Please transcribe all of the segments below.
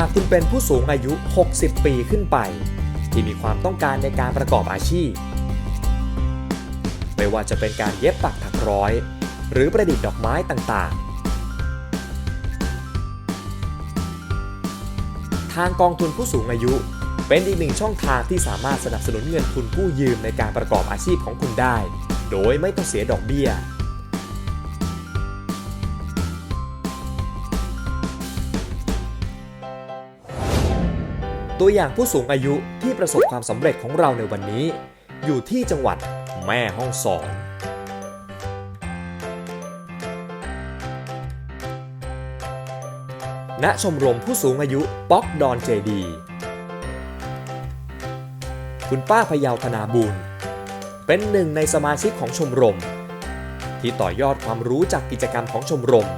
ากคุณเป็นผู้สูงอายุ 60 ปีขึ้นไป ที่มีความต้องการในการประกอบอาชีพ ไม่ว่าจะเป็นการเย็บปักถักร้อย หรือประดิษฐ์ดอกไม้ต่างๆ ทางกองทุนผู้สูงอายุเป็นอีกหนึ่งช่องทางที่สามารถสนับสนุนเงินทุนกู้ยืมในการประกอบอาชีพของคุณได้ โดยไม่ต้องเสียดอกเบี้ย ตัวอย่างผู้สูงอายุที่ประสบความสำเร็จของเราในวันนี้ อยู่ที่จังหวัดแม่ฮ่องสอนณชมรมผู้สูงอายุป๊อกดอนเจดี คุณป้าพยาวธนาบุญเป็นหนึ่งในสมาชิกของชมรม ที่ต่อยอดความรู้จากกิจกรรมของชมรม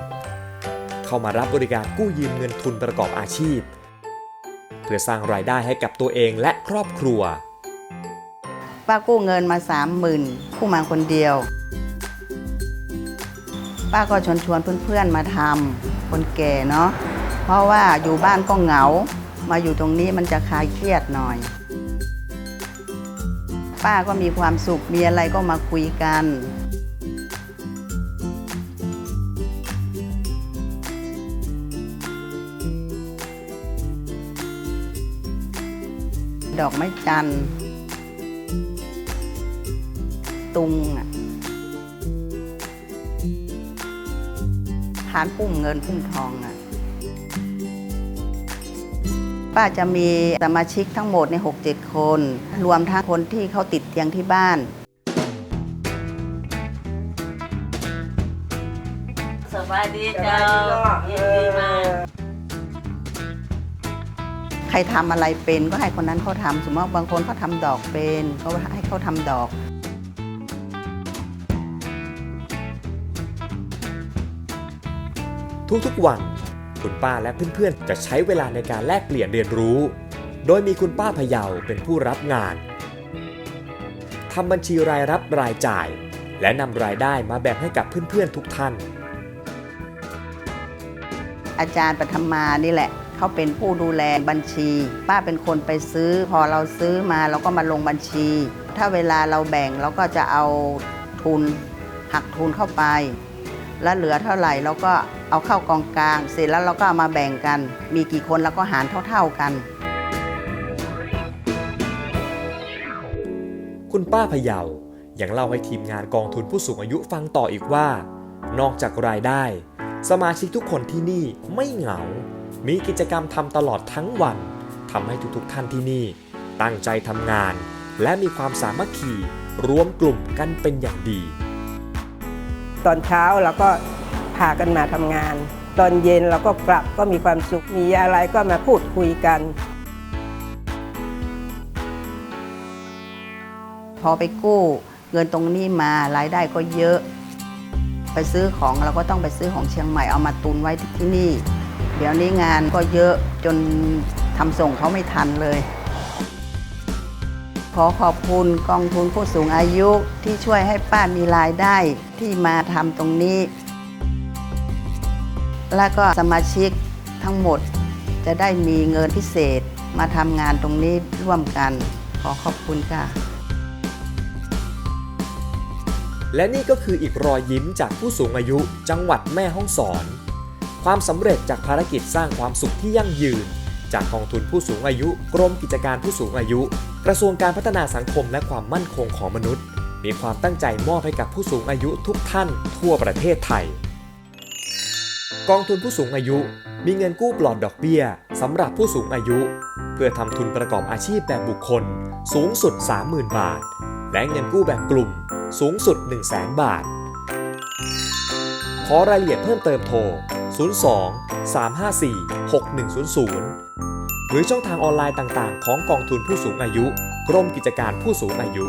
เข้ามารับบริการกู้ยืมเงินทุนประกอบอาชีพ พื่อสร้างรายได้ให้กับตัวเองและครอบครัว ป้ากู้เงินมาสามหมื่นกู้มาคนเดียว ป้าก็ชวนชวนเพื่อนๆมาทำคนแก่เนาะเพราะว่าอยู่บ้านก็เหงา มาอยู่ตรงนี้มันจะคลายเครียดหน่อย ป้าก็มีความสุขมีอะไรก็มาคุยกัน ดอกไม้จันทร์ตุงอะฐานพุ่มเงินพุ่มทองอะป้าจะมีสมาชิกทั้งหมดใน 6-7 คน รวมทั้งคนที่เขาติดเตียงที่บ้านสบายดีเจ้ายินดีมาก ใครทำอะไรเป็นก็ให้คนนั้นเขาทำสมมติว่าบางคนเขาทำดอกเป็นก็ให้เขาทำดอกทุกๆวัน คุณป้าและเพื่อนๆ จะใช้เวลาในการแลกเปลี่ยนเรียนรู้ โดยมีคุณป้าพะเยาเป็นผู้รับงานทำบัญชีรายรับรายจ่าย และนำรายได้มาแบ่งให้กับเพื่อนๆทุกท่าน อาจารย์ปฐมานี่แหละ เขาเป็นผู้ดูแลบัญชี ป้าเป็นคนไปซื้อ พอเราซื้อมาเราก็มาลงบัญชี ถ้าเวลาเราแบ่งเราก็จะเอาทุนหักทุนเข้าไป แล้วเหลือเท่าไหร่เราก็เอาเข้ากองกลาง เสร็จแล้วเราก็ามาแบ่งกัน มีกี่คนเราก็หารเท่า ๆกัน คุณป้าพยาวยังเล่าให้ทีมงานกองทุนผู้สูงอายุฟังต่ออีกว่า นอกจากรายได้ สมาชิกทุกคนที่นี่ไม่เหงา มีกิจกรรมทำตลอดทั้งวันทำให้ทุกๆท่านที่นี่ ตั้งใจทำงาน และมีความสามัคคีรวมกลุ่มกันเป็นอย่างดี ตอนเช้าเราก็พากันมาทำงาน ตอนเย็นเราก็กลับก็มีความสุขมีอะไรก็มาพูดคุยกัน พอไปกู้เงินตรงนี้มารายได้ก็เยอะ ไปซื้อของเราก็ต้องไปซื้อของเชียงใหม่เอามาตุนไว้ที่นี่ เดี๋ยวนี้งานก็เยอะจนทำส่งเขาไม่ทันเลย ขอขอบคุณกองทุนผู้สูงอายุที่ช่วยให้ป้ามีรายได้ที่มาทำตรงนี้ แล้วก็สมาชิกทั้งหมดจะได้มีเงินพิเศษมาทำงานตรงนี้ร่วมกัน ขอขอบคุณค่ะ และนี่ก็คืออีกรอยยิ้มจากผู้สูงอายุจังหวัดแม่ฮ่องสอน ความสำเร็จจากภารกิจสร้างความสุขที่ยั่งยืน จากกองทุนผู้สูงอายุ กรมกิจการผู้สูงอายุ กระทรวงการพัฒนาสังคมและความมั่นคงของมนุษย์ มีความตั้งใจมอบให้กับผู้สูงอายุทุกท่านทั่วประเทศไทย กองทุนผู้สูงอายุ มีเงินกู้ปลอดดอกเบี้ยสำหรับผู้สูงอายุ เพื่อทำทุนประกอบอาชีพแบบบุคคล สูงสุด 30,000 บาท และเงินกู้แบบกลุ่ม สูงสุด 1 0 0 0 0 0บาท ขอรายละเอียดเพิ่มเติมโทร 02 354 6100 หรือช่องทางออนไลน์ต่างๆ ของกองทุนผู้สูงอายุ กรมกิจการผู้สูงอายุ